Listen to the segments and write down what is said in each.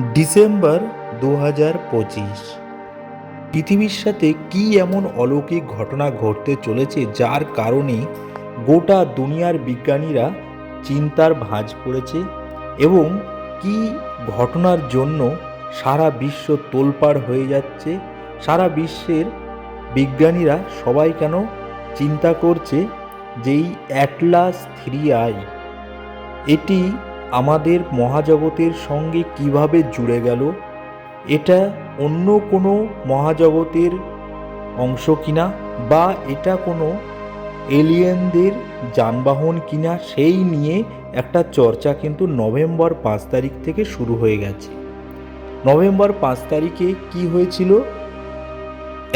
December দু হাজার পঁচিশ। পৃথিবীর সাথে কি এমন অলৌকিক ঘটনা ঘটতে চলেছে যার কারণে গোটা দুনিয়ার বিজ্ঞানীরা চিন্তার ভাঁজ পড়েছে এবং কি ঘটনার জন্য সারা বিশ্ব তোলপাড় হয়ে যাচ্ছে? সারা বিশ্বের বিজ্ঞানীরা সবাই কেন চিন্তা করছে যে এই অ্যাটলাস থ্রি আই? এটি আমাদের মহাজগতের সঙ্গে কীভাবে জুড়ে গেল? এটা অন্য কোনো মহাজগতের অংশ কিনা বা এটা কোনো এলিয়েনদের যানবাহন কিনা সেই নিয়ে একটা চর্চা কিন্তু নভেম্বর পাঁচ তারিখ থেকে শুরু হয়ে গেছে। নভেম্বর পাঁচ তারিখে কি হয়েছিল?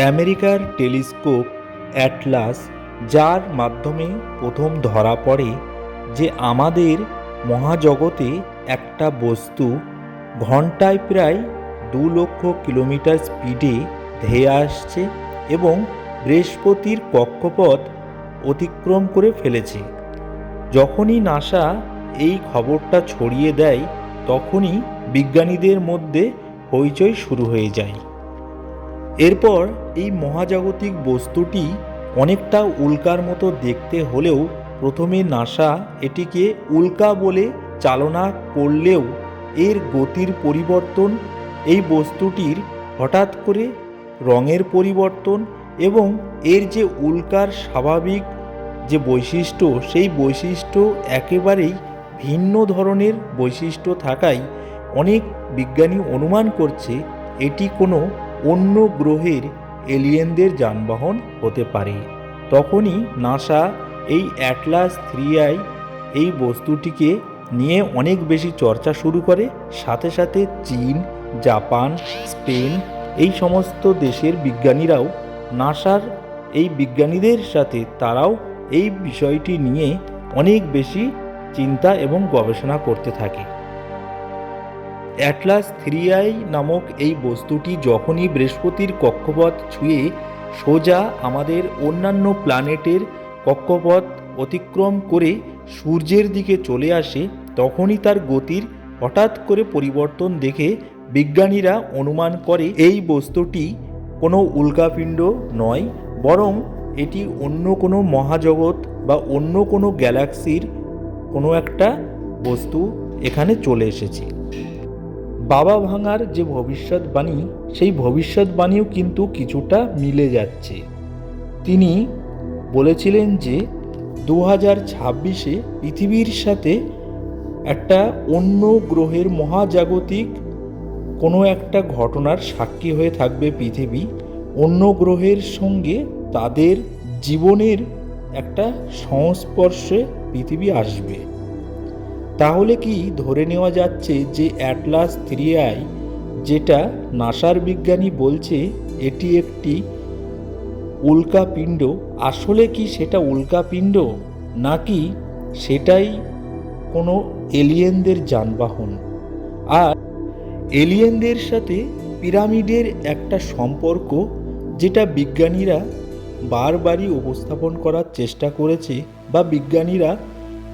আমেরিকার টেলিস্কোপ অ্যাটলাস, যার মাধ্যমে প্রথম ধরা পড়ে যে আমাদের মহাজগতে একটা বস্তু ঘন্টায় প্রায় দু লক্ষ কিলোমিটার স্পিডে ধেয়ে আসছে এবং বৃহস্পতির কক্ষপথ অতিক্রম করে ফেলেছে। যখনই নাসা এই খবরটা ছড়িয়ে দেয়, তখনই বিজ্ঞানীদের মধ্যে হইচই শুরু হয়ে যায়। এরপর এই মহাজাগতিক বস্তুটি অনেকটা উল্কার মতো দেখতে হলেও প্রথমে নাসা এটিকে উল্কা বলে চালনা করলেও এর গতির পরিবর্তন এই বস্তুটির হঠাৎ করে রঙের পরিবর্তন এবং এর যে উল্কার স্বাভাবিক যে বৈশিষ্ট্য, সেই বৈশিষ্ট্য একেবারেই ভিন্ন ধরনের বৈশিষ্ট্য থাকায় অনেক বিজ্ঞানী অনুমান করছে এটি কোনো অন্য গ্রহের এলিয়েনদের যানবাহন হতে পারে। তখনই নাসা এই অ্যাটলাস থ্রি আই এই বস্তুটিকে নিয়ে অনেক বেশি চর্চা শুরু করে, সাথে সাথে চীন, জাপান, স্পেন এই সমস্ত দেশের বিজ্ঞানীরাও, নাসার এই বিজ্ঞানীদের সাথে তারাও এই বিষয়টি নিয়ে অনেক বেশি চিন্তা এবং গবেষণা করতে থাকে। অ্যাটলাস থ্রি আই নামক এই বস্তুটি যখনই বৃহস্পতির কক্ষপথ ছুঁয়ে সোজা আমাদের অন্যান্য প্ল্যানেটের কক্ষপথ অতিক্রম করে সূর্যের দিকে চলে আসে, তখনই তার গতির হঠাৎ করে পরিবর্তন দেখে বিজ্ঞানীরা অনুমান করে এই বস্তুটি কোনো উল্কাপিণ্ড নয়, বরং এটি অন্য কোনো মহাজগৎ বা অন্য কোনো গ্যালাক্সির কোনো একটা বস্তু এখানে চলে এসেছে। বাবা ভাঙার যে ভবিষ্যৎবাণী, সেই ভবিষ্যৎবাণীও কিন্তু কিছুটা মিলে যাচ্ছে। তিনি বলেছিলেন যে দু হাজার ছাব্বিশে পৃথিবীর সাথে একটা অন্য গ্রহের মহাজাগতিক কোনো একটা ঘটনার সাক্ষী হয়ে থাকবে পৃথিবী, অন্য গ্রহের সঙ্গে তাদের জীবনের একটা সংস্পর্শে পৃথিবী আসবে। তাহলে কি ধরে নেওয়া যাচ্ছে যে অ্যাটলাস থ্রি আই যেটা নাসার বিজ্ঞানী বলছে, এটি একটি উল্কাপিণ্ড? আসলে কি সেটা উল্কাপিণ্ড? নাকি সেটাই কোনো এলিয়েনদের যানবাহন? আর এলিয়েনদের সাথে পিরামিডের একটা সম্পর্ক যেটা বিজ্ঞানীরা বারবারই উপস্থাপন করার চেষ্টা করেছে বা বিজ্ঞানীরা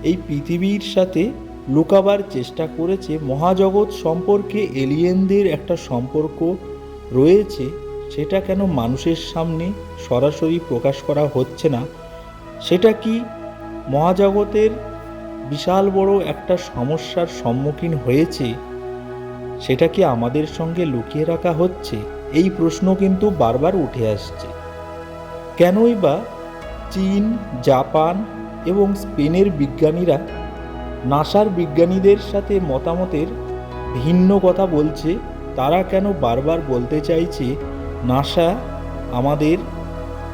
এই পৃথিবীর সাথে লুকাবার চেষ্টা করেছে, মহাজগৎ সম্পর্কে এলিয়েনদের একটা সম্পর্ক রয়েছে সেটা কেন মানুষের সামনে সরাসরি প্রকাশ করা হচ্ছে না? সেটা কি মহাজগতের বিশাল বড় একটা সমস্যার সম্মুখীন হয়েছে? সেটা কি আমাদের সঙ্গে লুকিয়ে রাখা হচ্ছে? এই প্রশ্ন কিন্তু বারবার উঠে আসছে। কেনই বা চীন, জাপান এবং স্পেনের বিজ্ঞানীরা নাসার বিজ্ঞানীদের সাথে মতামতের ভিন্ন কথা বলছে, তারা কেন বারবার বলতে চাইছে নাসা আমাদের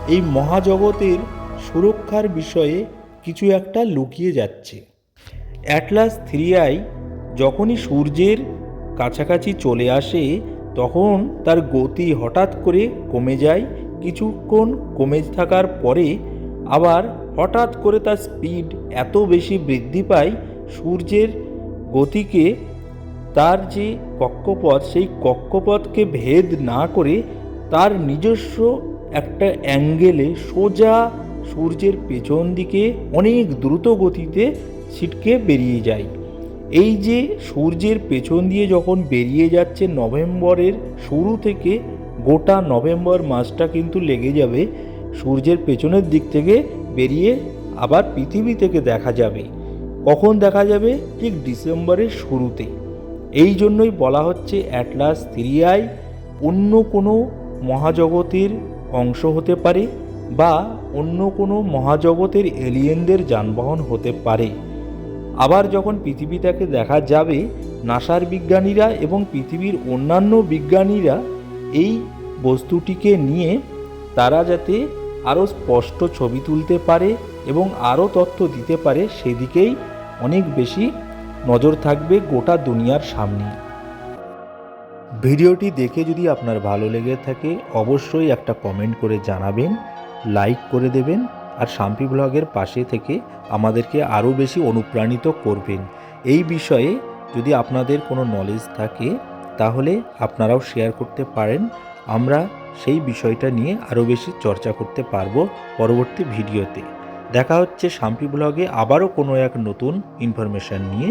এই মহাজগতের সুরক্ষার বিষয়ে কিছু একটা লুকিয়ে যাচ্ছে। অ্যাটলাস থ্রি আই যখনই সূর্যের কাছাকাছি চলে আসে, তখন তার গতি হঠাৎ করে কমে যায়, কিছুক্ষণ কমে থাকার পরে আবার হঠাৎ করে তার স্পিড এত বেশি বৃদ্ধি পায়, সূর্যের গতিকে তার যে কক্ষপথ, সেই কক্ষপথকে ভেদ না করে তার নিজস্ব একটা অ্যাঙ্গেলে সোজা সূর্যের পেছন দিকে অনেক দ্রুত গতিতে ছিটকে বেরিয়ে যায়। এই যে সূর্যের পেছন দিয়ে যখন বেরিয়ে যাচ্ছে নভেম্বরের শুরু থেকে, গোটা নভেম্বর মাসটা কিন্তু লেগে যাবে। সূর্যের পেছনের দিক থেকে বেরিয়ে আবার পৃথিবী থেকে দেখা যাবে। কখন দেখা যাবে? ঠিক ডিসেম্বরের শুরুতে। এই জন্যই বলা হচ্ছে অ্যাটলাস থ্রিয়াই অন্য কোনো মহাজগতের অংশ হতে পারে বা অন্য কোনো মহাজগতের এলিয়েনদের যানবাহন হতে পারে। আবার যখন পৃথিবীটাকে দেখা যাবে, নাসার বিজ্ঞানীরা এবং পৃথিবীর অন্যান্য বিজ্ঞানীরা এই বস্তুটিকে নিয়ে তারা যাতে আরও স্পষ্ট ছবি তুলতে পারে এবং আরও তথ্য দিতে পারে, সেদিকেই অনেক বেশি নজর থাকবে গোটা দুনিয়ার সামনে। ভিডিওটি দেখে যদি আপনার ভালো লেগে থাকে, অবশ্যই একটা কমেন্ট করে জানাবেন লাইক করে দেবেন, আর শাম্পি ব্লগের পাশে থেকে আমাদেরকে আরও বেশি অনুপ্রাণিত করবেন। এই বিষয়ে যদি আপনাদের কোনো নলেজ থাকে, তাহলে আপনারাও শেয়ার করতে পারেন। আমরা সেই বিষয়টা নিয়ে আরও বেশি চর্চা করতে পারব পরবর্তী ভিডিওতে। দেখা হচ্ছে শাম্পি ব্লগে আবারও কোনো এক নতুন ইনফরমেশন নিয়ে।